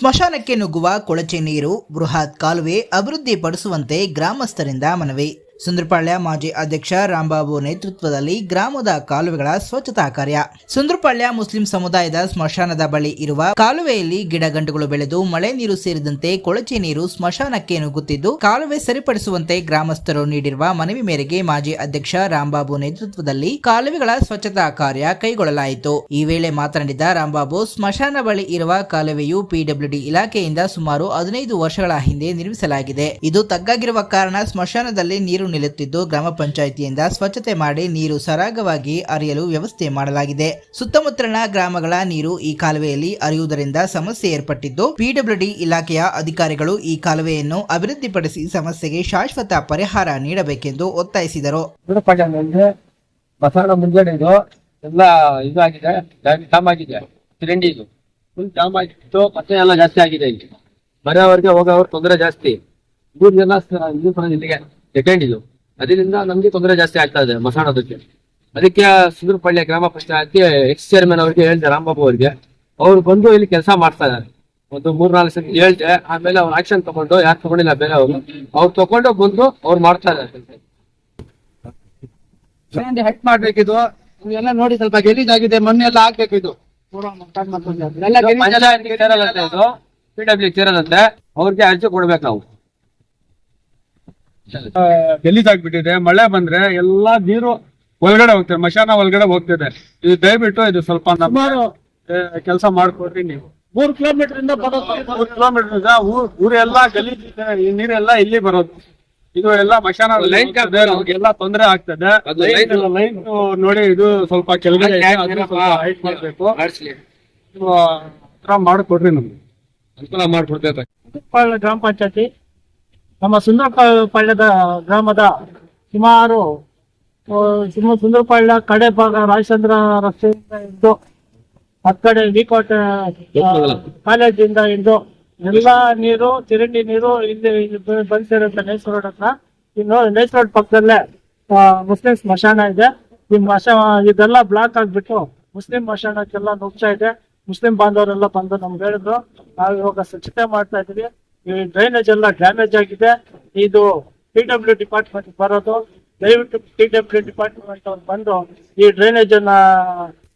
ಸ್ಮಶಾನಕ್ಕೆ ನುಗ್ಗುವ ಕೊಳಚೆ ನೀರು ಬೃಹತ್ ಕಾಲುವೆ ಅಭಿವೃದ್ಧಿಪಡಿಸುವಂತೆ ಗ್ರಾಮಸ್ಥರಿಂದ ಮನವಿ ಸುಂದ್ರಪಾಳ್ಯ ಮಾಜಿ ಅಧ್ಯಕ್ಷ ರಾಂಬಾಬು ನೇತೃತ್ವದಲ್ಲಿ ಗ್ರಾಮದ ಕಾಲುವೆಗಳ ಸ್ವಚ್ಛತಾ ಕಾರ್ಯ. ಸುಂದರಪಾಳ್ಯ ಮುಸ್ಲಿಂ ಸಮುದಾಯದ ಸ್ಮಶಾನದ ಬಳಿ ಇರುವ ಕಾಲುವೆಯಲ್ಲಿ ಗಿಡಗಂಟುಗಳು ಬೆಳೆದು ಮಳೆ ನೀರು ಸೇರಿದಂತೆ ಕೊಳಚೆ ನೀರು ಸ್ಮಶಾನಕ್ಕೆ ನುಗ್ಗುತ್ತಿದ್ದು, ಕಾಲುವೆ ಸರಿಪಡಿಸುವಂತೆ ಗ್ರಾಮಸ್ಥರು ನೀಡಿರುವ ಮನವಿ ಮೇರೆಗೆ ಮಾಜಿ ಅಧ್ಯಕ್ಷ ರಾಂಬಾಬು ನೇತೃತ್ವದಲ್ಲಿ ಕಾಲುವೆಗಳ ಸ್ವಚ್ಛತಾ ಕಾರ್ಯ ಕೈಗೊಳ್ಳಲಾಯಿತು. ಈ ವೇಳೆ ಮಾತನಾಡಿದ ರಾಂಬಾಬು ಸ್ಮಶಾನ ಬಳಿ ಇರುವ ಕಾಲುವೆಯು ಪಿಡಬ್ಲ್ಯೂಡಿ ಇಲಾಖೆಯಿಂದ ಸುಮಾರು ಹದಿನೈದು ವರ್ಷಗಳ ಹಿಂದೆ ನಿರ್ಮಿಸಲಾಗಿದೆ. ಇದು ತಗ್ಗಾಗಿರುವ ಕಾರಣ ಸ್ಮಶಾನದಲ್ಲಿ ನೀರು ನಿಲ್ಲುತ್ತಿದ್ದು ಗ್ರಾಮ ಪಂಚಾಯಿತಿಯಿಂದ ಸ್ವಚ್ಛತೆ ಮಾಡಿ ನೀರು ಸರಾಗವಾಗಿ ಹರಿಯಲು ವ್ಯವಸ್ಥೆ ಮಾಡಲಾಗಿದೆ. ಸುತ್ತಮುತ್ತಲಿನ ಗ್ರಾಮಗಳ ನೀರು ಈ ಕಾಲುವೆಯಲ್ಲಿ ಹರಿಯುವುದರಿಂದ ಸಮಸ್ಯೆ ಏರ್ಪಟ್ಟಿದ್ದು ಪಿಡಬ್ಲ್ಯೂಡಿ ಇಲಾಖೆಯ ಅಧಿಕಾರಿಗಳು ಈ ಕಾಲುವೆಯನ್ನು ಅಭಿವೃದ್ಧಿಪಡಿಸಿ ಸಮಸ್ಯೆಗೆ ಶಾಶ್ವತ ಪರಿಹಾರ ನೀಡಬೇಕೆಂದು ಒತ್ತಾಯಿಸಿದರು. ಬಸವಣ್ಣ ಮುಂಜಾನೆ ಇದು ಎಲ್ಲ ಇದಾಗಿದೆ, ಜಾಮ್ ಆಗಿದೆ ಸಿಲಿಂಡಿ ಇದು. ಫುಲ್ ಜಾಮ್ ಆಗಿತ್ತು ಜಾಸ್ತಿ ಆಗಿದೆ ಇಲ್ಲಿ. ಬರೋವರೆಗೆ ಹೋಗೋವ್ರ ತೊಂದರೆ ಜಾಸ್ತಿ. ಮೂರು ಜನ ಇದು ಇಲ್ಲಿಗೆ. ಸೆಕೆಂಡ್ ಇದು ಅದರಿಂದ ನಮ್ಗೆ ತೊಂದರೆ ಜಾಸ್ತಿ ಆಗ್ತಾ ಇದೆ ಮಸಾಣದಕ್ಕೆ. ಅದಕ್ಕೆ ಸುಂದರಪಳ್ಳಿ ಗ್ರಾಮ ಪಂಚಾಯತಿ ಎಕ್ಸ್ ಚೇರ್ಮನ್ ಅವರಿಗೆ ಹೇಳಿದೆ ರಾಮಬಾಬು ಅವರಿಗೆ. ಅವ್ರು ಬಂದು ಇಲ್ಲಿ ಕೆಲಸ ಮಾಡ್ತಾ ಇದ್ದಾರೆ ಒಂದು ಮೂರ್ ನಾಲ್ಕು ಸತಿ ಹೇಳ್ದೆ ಆಮೇಲೆ ಅವ್ರು ಆಕ್ಷನ್ ತಗೊಂಡು ಯಾರು ತಗೊಂಡಿಲ್ಲ ಬೇರೆ ಅವರು. ಅವ್ರು ತಗೊಂಡು ಬಂದು ಅವ್ರು ಮಾಡ್ತಾ ಇದ್ದಾರೆ ಹೆಟ್ ಮಾಡ್ಬೇಕಿದು. ನೀವೆಲ್ಲ ನೋಡಿ ಸ್ವಲ್ಪ ಗಲೀಜಾಗಿದೆ ಮಣ್ಣೆಲ್ಲ ಹಾಕ್ಬೇಕಿದು ಪಿ ಪಿಡಬ್ಲ್ಯೂ ಸೇರಲ್ಲಂತೆ ಅವ್ರಿಗೆ ಅರ್ಜಿ ಕೊಡ್ಬೇಕು ನಾವು. ಗಲೀಜಾಗ್ಬಿಟ್ಟಿದೆ ಮಳೆ ಬಂದ್ರೆ ಎಲ್ಲಾ ನೀರು ಒಳಗಡೆ ಹೋಗ್ತದೆ ಮಶಾನ ಒಳಗಡೆ ಹೋಗ್ತಿದೆ. ಇದು ದಯವಿಟ್ಟು ಇದು ಸ್ವಲ್ಪ ಕೆಲಸ ಮಾಡ್ಕೊಡ್ರಿ ನೀವು. ಮೂರ್ ಕಿಲೋಮೀಟರ್ ಇಂದ ಮೂರು ಕಿಲೋಮೀಟರ್ ಇಂದ ಊರ್ ಊರೆಲ್ಲ ಗಲೀಜಿದೆ ಈ ನೀರೆಲ್ಲ ಇಲ್ಲಿ ಬರೋದು. ಇದು ಎಲ್ಲ ಮಶಾನ ಲೈನ್ ಎಲ್ಲ ತೊಂದರೆ ಆಗ್ತದೆ. ಲೈನ್ ನೋಡಿ ಇದು ಸ್ವಲ್ಪ ಕೆಳಗಡೆ height ಮಾಡ್ಬೇಕು. ಮಾಡ್ಕೊಡ್ರಿ ನಮ್ಗೆ. ಅನುಕೂಲ ಮಾಡ್ಕೊಡ್ತೇವೆ. ಗ್ರಾಮ ಪಂಚಾಯತಿ ನಮ್ಮ ಸುಂದರ ಪಾಳ್ಯದ ಗ್ರಾಮದ ಸುಮಾರು ಸುಂದರಪಾಳ್ಯ ಕಡೆ ಭಾಗ ರಾಜಚಂದ್ರ ರಸ್ತೆಯಿಂದ ಇದ್ದು ಆ ಕಡೆ ವಿಕೋಟ ಕಾಲೇಜಿಂದ ಇದ್ದು ಎಲ್ಲಾ ನೀರು ಚರಂಡಿ ನೀರು ಇಲ್ಲಿ ಬಂದಿರುತ್ತೆ ನೇಸ್ ರೋಡ್ ಹತ್ರ. ಇನ್ನು ನೇಸ್ ರೋಡ್ ಪಕ್ಕದಲ್ಲೇ ಮುಸ್ಲಿಂ ಸ್ಮಶಾನ ಇದೆ. ಈ ಮಶ ಇದೆಲ್ಲ ಬ್ಲಾಕ್ ಆಗ್ಬಿಟ್ಟು ಮುಸ್ಲಿಂ ಮಶಾನಕ್ಕೆಲ್ಲ ನುಗ್ತಾ ಇದೆ. ಮುಸ್ಲಿಂ ಬಾಂಧವರೆಲ್ಲ ಬಂದು ನಮ್ಗೆ ಹೇಳಿದ್ರು. ನಾವು ಇವಾಗ ಸ್ವಚ್ಛತೆ ಮಾಡ್ತಾ ಇದೀವಿ ಈ ಡ್ರೈನೇಜ್ ಎಲ್ಲ ಡ್ಯಾಮೇಜ್ ಆಗಿದೆ. ಇದು ಪಿ ಡಬ್ಲ್ಯೂ ಡಿಪಾರ್ಟ್ಮೆಂಟ್ ಬರೋದು. ದಯವಿಟ್ಟು ಪಿ ಡಬ್ಲ್ಯೂ ಡಿಪಾರ್ಟ್ಮೆಂಟ್ ಅವ್ರು ಬಂದು ಈ ಡ್ರೈನೇಜ್ ಅನ್ನ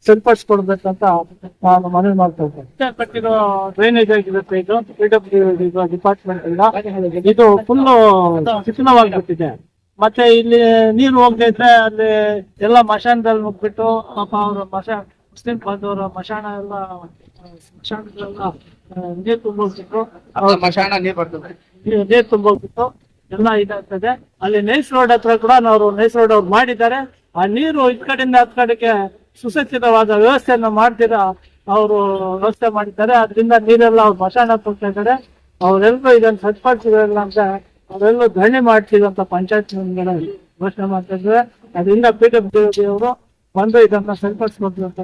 ಸರಿಪಡಿಸ್ಕೊಡ್ಬೇಕಂತ ನಾನು ಮನವಿ ಮಾಡ್ತಾ ಇದ್ದೇನೆ. ಕಟ್ಟಿರೋ ಡ್ರೈನೇಜ್ ಆಗಿರುತ್ತೆ ಇದು. ಪಿ ಡಬ್ಲ್ಯೂ ಡಿಪಾರ್ಟ್ಮೆಂಟ್ ಇಂದ ಇದು ಫುಲ್ ಶಿಥಿಲವಾಗಿಬಿಟ್ಟಿದೆ. ಮತ್ತೆ ಇಲ್ಲಿ ನೀರು ಹೋಗದೆ ಇದ್ರೆ ಅಲ್ಲಿ ಎಲ್ಲ ಮಶಾನದಲ್ಲಿ ಮುಗ್ಬಿಟ್ಟು ಪಾಪ ಅವರ ಮಶಾ, ಮುಸ್ಲಿಂ ಬಂದವರ ಮಶಾನ ಎಲ್ಲ ನೀರು ತುಂಬೋಗ್ಬಿಟ್ಟು ಅವ್ರ ಮಶಾಣ ನೀರ್ ಬರ್ತದೆ ನೀರು ತುಂಬೋಗ್ಬಿಟ್ಟು ಎಲ್ಲ ಇದಾಗ್ತದೆ. ಅಲ್ಲಿ ನೈಸ್ ರೋಡ್ ಹತ್ರ ಕೂಡ ನಾವು ನೈಸ್ ರೋಡ್ ಅವ್ರು ಮಾಡಿದ್ದಾರೆ. ಆ ನೀರು ಇದ್ ಕಡೆಯಿಂದ ಹತ್ ಕಡೆಗೆ ಸುಸಜ್ಜಿತವಾದ ವ್ಯವಸ್ಥೆಯನ್ನು ಮಾಡ್ತೀರಾ ಅವರು ವ್ಯವಸ್ಥೆ ಮಾಡಿದ್ದಾರೆ. ಅದರಿಂದ ನೀರೆಲ್ಲ ಅವ್ರು ಮಶಾನ ಹೋಗ್ತಾ ಇದ್ದಾರೆ. ಅವರೆಲ್ಲರೂ ಇದನ್ನ ಸರಿಪಡಿಸಿದ್ರಲ್ಲ ಅಂತ ಅವರೆಲ್ಲರೂ ಧರಣಿ ಮಾಡ್ತೀವಿ ಅಂತ ಪಂಚಾಯತ್ ಘೋಷಣೆ ಮಾಡ್ತಾ ಇದ್ದಾರೆ. ಅದರಿಂದ ಪಿ ಡಬ್ಲ್ಯೂ ಅವರು ಬಂದು ಇದನ್ನ ಸರಿಪಡಿಸ್ಕೊಡ್ತೀವಿ ಅಂತ